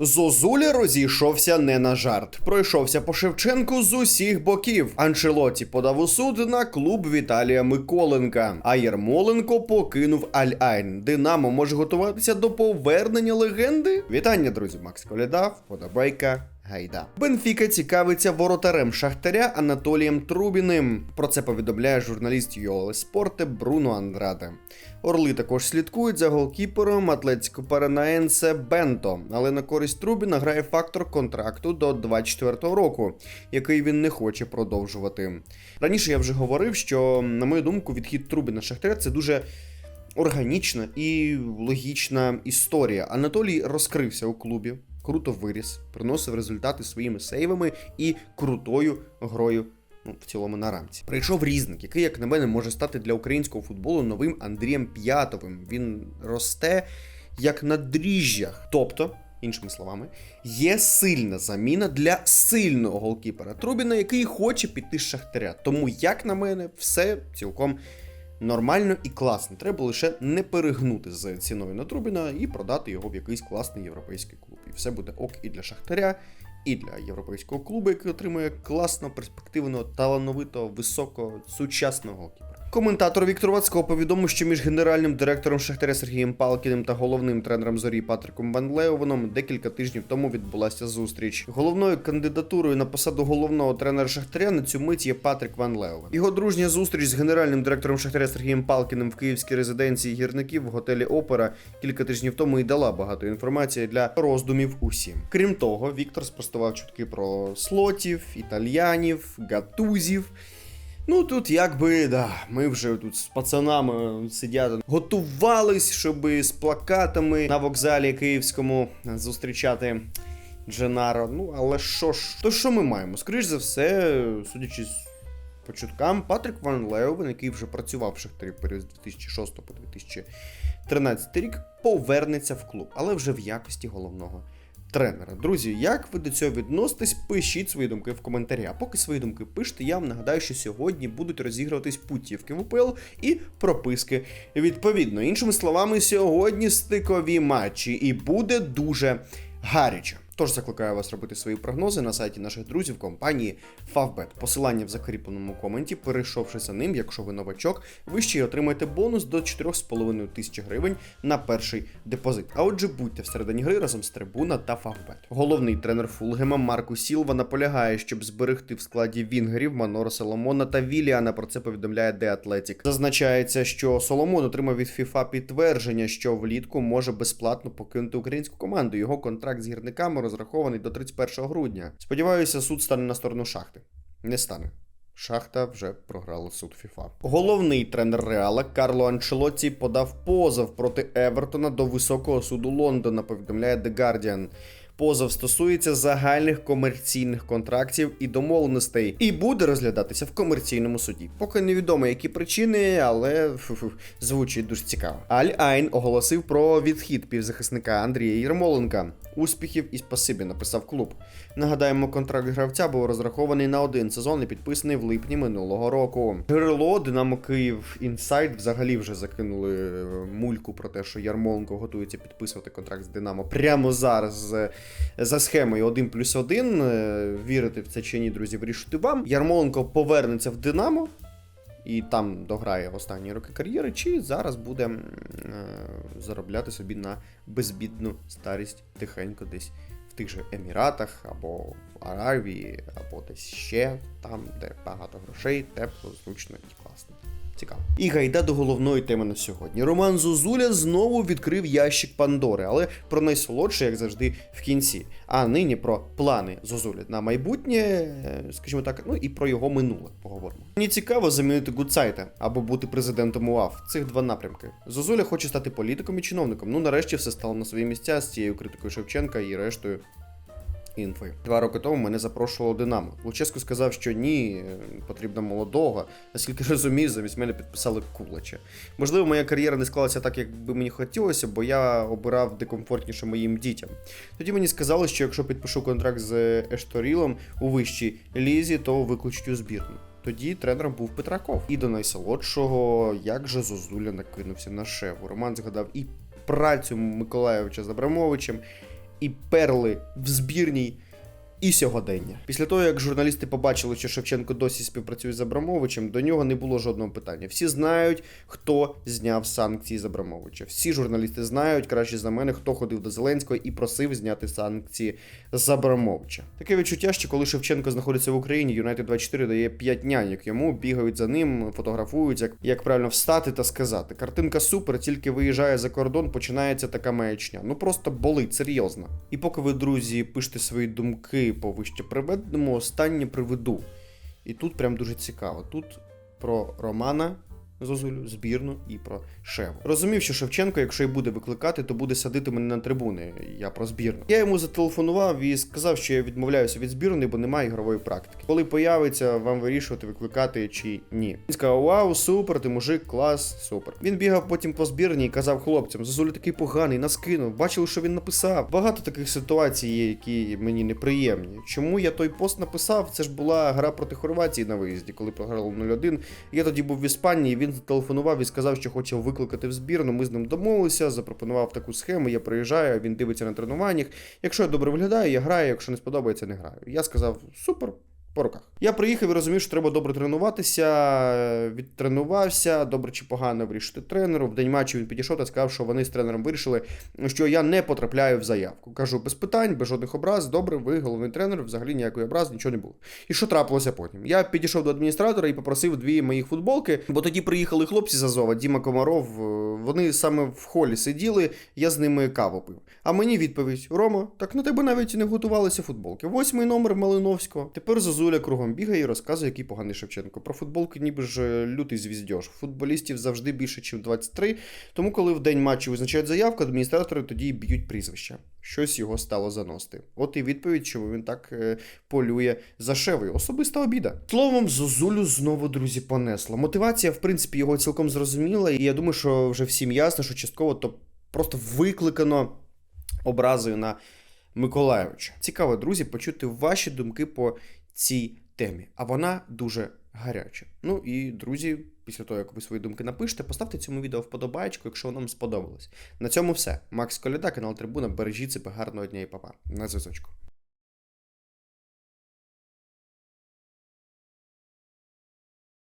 Зозуля розійшовся не на жарт. Пройшовся по Шевченку з усіх боків. Анчелоті подав у суд на клуб Віталія Миколенка. А Єрмоленко покинув Аль-Айн. Динамо може готуватися до повернення легенди. Вітання, друзі. Макс Коляда, подобайка. Гайда. Бенфіка цікавиться воротарем Шахтаря Анатолієм Трубіним. Про це повідомляє журналіст Йоле Спорте Бруно Андраде. Орли також слідкують за голкіпером Атлетико Паранаенсе Бенто, але на користь Трубіна грає фактор контракту до 24-го року, який він не хоче продовжувати. Раніше я вже говорив, що, на мою думку, відхід Трубіна Шахтаря це дуже органічна і логічна історія. Анатолій розкрився у клубі, круто виріс, приносив результати своїми сейвами і крутою грою. Ну, в цілому на рамці. Прийшов різник, який, як на мене, може стати для українського футболу новим Андрієм П'ятовим. Він росте як на дріжджах. Тобто, іншими словами, є сильна заміна для сильного голкіпера Трубіна, який хоче піти з шахтаря. Тому, як на мене, все цілком нормально і класно. Треба лише не перегнути з ціною на Трубіна і продати його в якийсь класний європейський клуб. І все буде ок і для Шахтаря, і для європейського клубу, який отримує класно, перспективного, талановитого, високого, сучасного голкіпера. Коментатор Віктор Вацько повідомив, що між генеральним директором Шахтаря Сергієм Палкіним та головним тренером зорі Патриком Ван Леованом декілька тижнів тому відбулася зустріч. Головною кандидатурою на посаду головного тренера Шахтаря на цю мить є Патрик Ван Леован. Його дружня зустріч з генеральним директором Шахтаря Сергієм Палкіним в київській резиденції гірників в готелі Опера кілька тижнів тому і дала багато інформації для роздумів усім. Крім того, Віктор спростував чутки про слотів, італьянів, гатузів. Ну тут якби да, ми вже тут з пацанами сидять, готувались, щоб з плакатами на вокзалі київському зустрічати Дженаро. Ну, але що ж, то що ми маємо? Скоріш за все, судячи з по чуткам, Патрік Ван Леовен, який вже працював в Шахтарі період з 2006 по 2013 рік, повернеться в клуб, але вже в якості головного тренера. Друзі, як ви до цього відноситесь? Пишіть свої думки в коментарі. А поки свої думки пишете, я вам нагадаю, що сьогодні будуть розігруватись путівки в УПЛ і прописки відповідно. Іншими словами, сьогодні стикові матчі, і буде дуже гаряче. Тож закликаю вас робити свої прогнози на сайті наших друзів компанії Favbet. Посилання в закріпленому коменті. Перейшовши за ним, якщо ви новачок, ви ще й отримаєте бонус до 4,5 тисячі гривень на перший депозит. А отже, будьте всередині гри разом з Трибуна та Favbet. Головний тренер Фулгема Марку Сілва наполягає, щоб зберегти в складі Вінгерів Манора Соломона та Віліана. Про це повідомляє The Athletic. Зазначається, що Соломон отримав від FIFA підтвердження, що влітку може безплатно покинути українську команду. Його контракт з гірниками розрахований до 31 грудня. Сподіваюся, суд стане на сторону шахти. Не стане. Шахта вже програла суд ФІФА. Головний тренер Реала Карло Анчелотті подав позов проти Евертона до високого суду Лондона. Повідомляє The Guardian. Позов стосується загальних комерційних контрактів і домовленостей і буде розглядатися в комерційному суді. Поки невідомо які причини, але звучить дуже цікаво. Аль Айн оголосив про відхід півзахисника Андрія Єрмоленка. Успіхів і спасибі, написав клуб. Нагадаємо, контракт гравця був розрахований на один сезон і підписаний в липні минулого року. Джерело Динамо Київ Інсайд взагалі вже закинули е, мульку про те, що Ярмоленко готується підписувати контракт з Динамо прямо зараз з- за схемою 1 плюс 1. Е, Вірити в це чи ні, друзі, вирішити вам. Ярмоленко повернеться в Динамо. І там дограє останні роки кар'єри, чи зараз буде е, заробляти собі на безбідну старість тихенько десь тих же Еміратах, або в Аравії, або десь ще там, де багато грошей, тепло, зручно і класно. Цікаво. І гайда до головної теми на сьогодні. Роман Зозуля знову відкрив ящик Пандори, але про найсолодше, як завжди, в кінці. А нині про плани Зозуля на майбутнє, е, скажімо так, ну і про його минуле поговоримо. Мені цікаво замінити Гудсайта або бути президентом УАФ. Цих два напрямки. Зозуля хоче стати політиком і чиновником. Ну нарешті все стало на свої місця з цією критикою Шевченка і рештою інфи. Два роки тому мене запрошувало Динамо. Луческо сказав, що ні, потрібно молодого. Наскільки розумію, замість мене підписали Кулача. Можливо, моя кар'єра не склалася так, як би мені хотілося, бо я обирав декомфортніше моїм дітям. Тоді мені сказали, що якщо підпишу контракт з Ешторілом у вищій лізі, то виключать у збірну. Тоді тренером був Петраков. І до найсолодшого, як же Зозуля накинувся на шефу. Роман згадав і працю Миколаєвича з Абрамовичем, і перли в збірній. І сьогодення. Після того, як журналісти побачили, що Шевченко досі співпрацює з Абрамовичем, до нього не було жодного питання. Всі знають, хто зняв санкції з Абрамовича. Всі журналісти знають краще за мене, хто ходив до Зеленського і просив зняти санкції з Абрамовича. Таке відчуття, що коли Шевченко знаходиться в Україні, Юнайтед 24 дає 5 няньок йому, бігають за ним, фотографують, як, як правильно встати та сказати. Картинка супер, тільки виїжджає за кордон, починається така маячня. Ну просто болить, серйозно. І поки ви, друзі, пишете свої думки по вище останнє приведу. І тут прям дуже цікаво. Тут про Романа Зозулю, збірну і про Шеву. Розумів, що Шевченко, якщо і буде викликати, то буде садити мене на трибуни. Я про збірну. Я йому зателефонував і сказав, що я відмовляюся від збірної, бо немає ігрової практики. Коли появиться, вам вирішувати, викликати чи ні. Він сказав: Вау, супер, ти мужик, клас, супер. Він бігав потім по збірні і казав хлопцям: Зозуля такий поганий, нас кинув. Бачили, що він написав. Багато таких ситуацій є, які мені неприємні. Чому я той пост написав? Це ж була гра проти Хорватії на виїзді, коли програли 0-1. Я тоді був в Іспанії. Зателефонував і сказав, що хоче викликати в збірну. Ми з ним домовилися, запропонував таку схему. Я приїжджаю, він дивиться на тренуваннях. Якщо я добре виглядаю, я граю. Якщо не сподобається, не граю. Я сказав: супер. По руках. Я приїхав і розумів, що треба добре тренуватися, відтренувався, добре чи погано вирішити тренеру. В день матчу він підійшов та сказав, що вони з тренером вирішили, що я не потрапляю в заявку. Кажу, без питань, без жодних образ, добре, ви головний тренер, взагалі ніякої образ, нічого не було. І що трапилося потім? Я підійшов до адміністратора і попросив дві моїх футболки, бо тоді приїхали хлопці з Азова, Діма Комаров. Вони саме в холі сиділи, я з ними каву пив. А мені відповідь: Рома, так на тебе навіть не готувалися футболки. Восьмий номер Малиновського. Тепер Зозуля кругом бігає і розказує, який поганий Шевченко. Про футболки ніби ж е, лютий звіздьож. Футболістів завжди більше, ніж 23. Тому, коли в день матчу визначають заявку, адміністратори тоді б'ють прізвища. Щось його стало заносити. От і відповідь, чому він так е, полює за шевою. Особиста обіда. Словом, Зозулю знову, друзі, понесло. Мотивація, в принципі, його цілком зрозуміла, і я думаю, що вже всім ясно, що частково то просто викликано образою на Миколайовича. Цікаво, друзі, почути ваші думки по цій темі. А вона дуже гаряча. Ну і друзі, після того, як ви свої думки напишете, поставте цьому відео вподобайку, якщо воно вам сподобалось. На цьому все. Макс Коляда, канал Трибуна. Бережіть себе, гарного дня і папа. На зв'язочку.